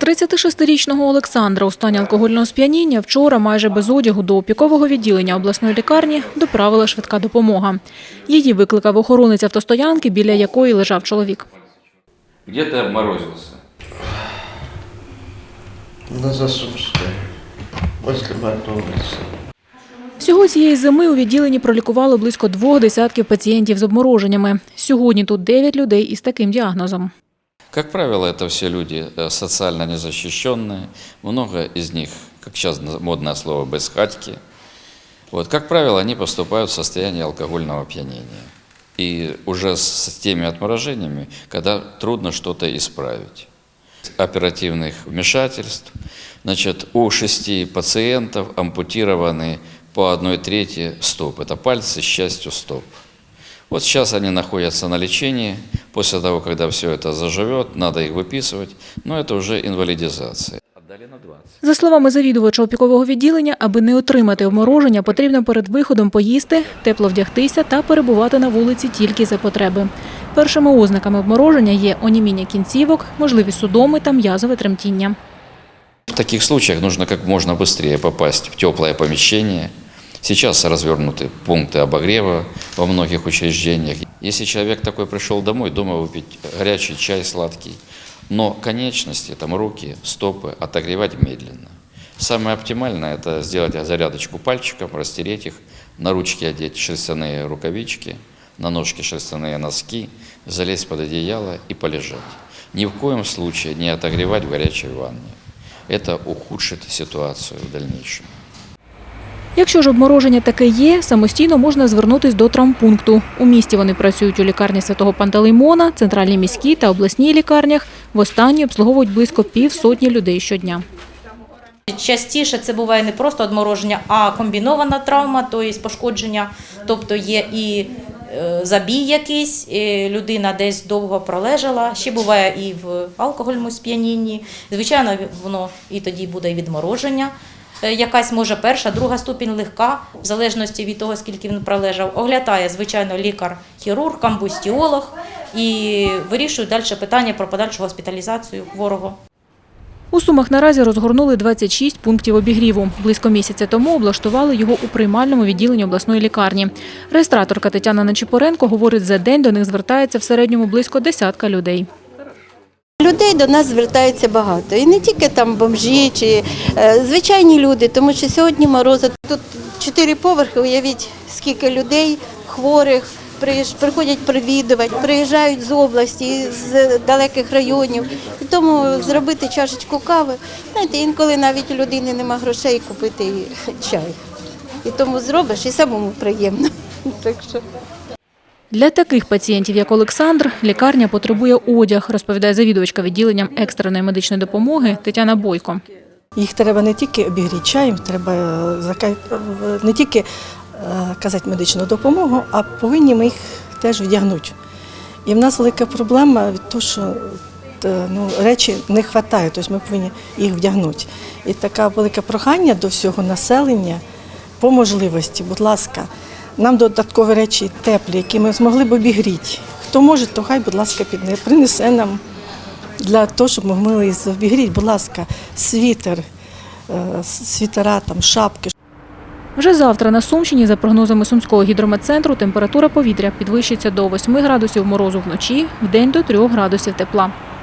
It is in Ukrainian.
36-річного Олександра у стані алкогольного сп'яніння вчора майже без одягу до опікового відділення обласної лікарні доправила швидка допомога. Її викликав охоронець автостоянки, біля якої лежав чоловік. Где ты обморозился? На Засумской, возле Макдональдса. Всього цієї зими у відділенні пролікували близько двох десятків пацієнтів з обмороженнями. Сьогодні тут 9 людей із таким діагнозом. Как правило, это все люди э, социально незащищенные. Много из них, как сейчас модное слово, безхатьки. Вот, как правило, они поступают в состояние алкогольного опьянения. И уже с теми отморожениями, когда трудно что-то исправить. Оперативных вмешательств. Значит, у шести пациентов ампутированы по одной трети стоп. Это пальцы с частью стоп. Вот сейчас они находятся на лечении. После того, когда все это заживет, надо их выписывать. Но это уже инвалидизация. Отдали на 20. За словами завідувача опікового відділення, аби не отримати обмороження, потрібно перед виходом поїсти, тепло вдягтися та перебувати на вулиці тільки за потреби. Першими ознаками обмороження є оніміння кінцівок, можливі судоми та м'язове тремтіння. В таких случаях нужно как можно быстрее попасть в теплое помещение. Сейчас развернуты пункты обогрева во многих учреждениях. Если человек такой пришел домой, дома выпить горячий чай сладкий, но конечности, там руки, стопы отогревать медленно. Самое оптимальное – это сделать зарядочку пальчиком, растереть их, на ручки одеть шерстяные рукавички, на ножки шерстяные носки, залезть под одеяло и полежать. Ни в коем случае не отогревать в горячей ванне. Это ухудшит ситуацию в дальнейшем. Якщо ж обмороження таке є, самостійно можна звернутись до травмпункту. У місті вони працюють у лікарні святого Пантелеймона, центральній міській та обласній лікарнях. В останній обслуговують близько півсотні людей щодня. Частіше це буває не просто одмороження, а комбінована травма, тобто пошкодження. Тобто є і е, забій якийсь, і людина десь довго пролежала. Ще буває і в алкогольному сп'янінні. Звичайно, воно і тоді буде і відмороження. Е, Якась може перша, друга ступінь легка, в залежності від того, скільки він пролежав. Оглядає, звичайно, лікар-хірург, камбустіолог і вирішує далі питання про подальшу госпіталізацію хворого. У Сумах наразі розгорнули 26 пунктів обігріву. Близько місяця тому облаштували його у приймальному відділенні обласної лікарні. Реєстраторка Тетяна Нечипоренко говорить, за день до них звертається в середньому близько десятка людей. Людей до нас звертається багато. І не тільки там бомжі чи е, звичайні люди, тому що сьогодні морози. Тут чотири поверхи, уявіть, скільки людей хворих. Приходять привідувати, приїжджають з області, з далеких районів. І тому зробити чашечку кави. Знаєте, інколи навіть у людини нема грошей купити чай. І тому зробиш і самому приємно. Так що. Для таких пацієнтів, як Олександр, лікарня потребує одяг, розповідає завідувачка відділенням екстреної медичної допомоги Тетяна Бойко. Їх треба не тільки обігріти чаєм, треба е, е, не тільки е, казати медичну допомогу, а повинні ми їх теж вдягнути. І в нас велика проблема від того, що ну, речі не вистачає, тобто ми повинні їх вдягнути. І таке велике прохання до всього населення по можливості, будь ласка, нам додаткові речі теплі, які ми змогли б обігріти. Хто може, то хай, будь ласка, підне, принесе нам для того, щоб ми могли обігріти, будь ласка, світер, е, світера, там, шапки. Вже завтра на Сумщині, за прогнозами Сумського гідрометцентру, температура повітря підвищиться до 8 градусів морозу вночі, вдень до 3 градусів тепла.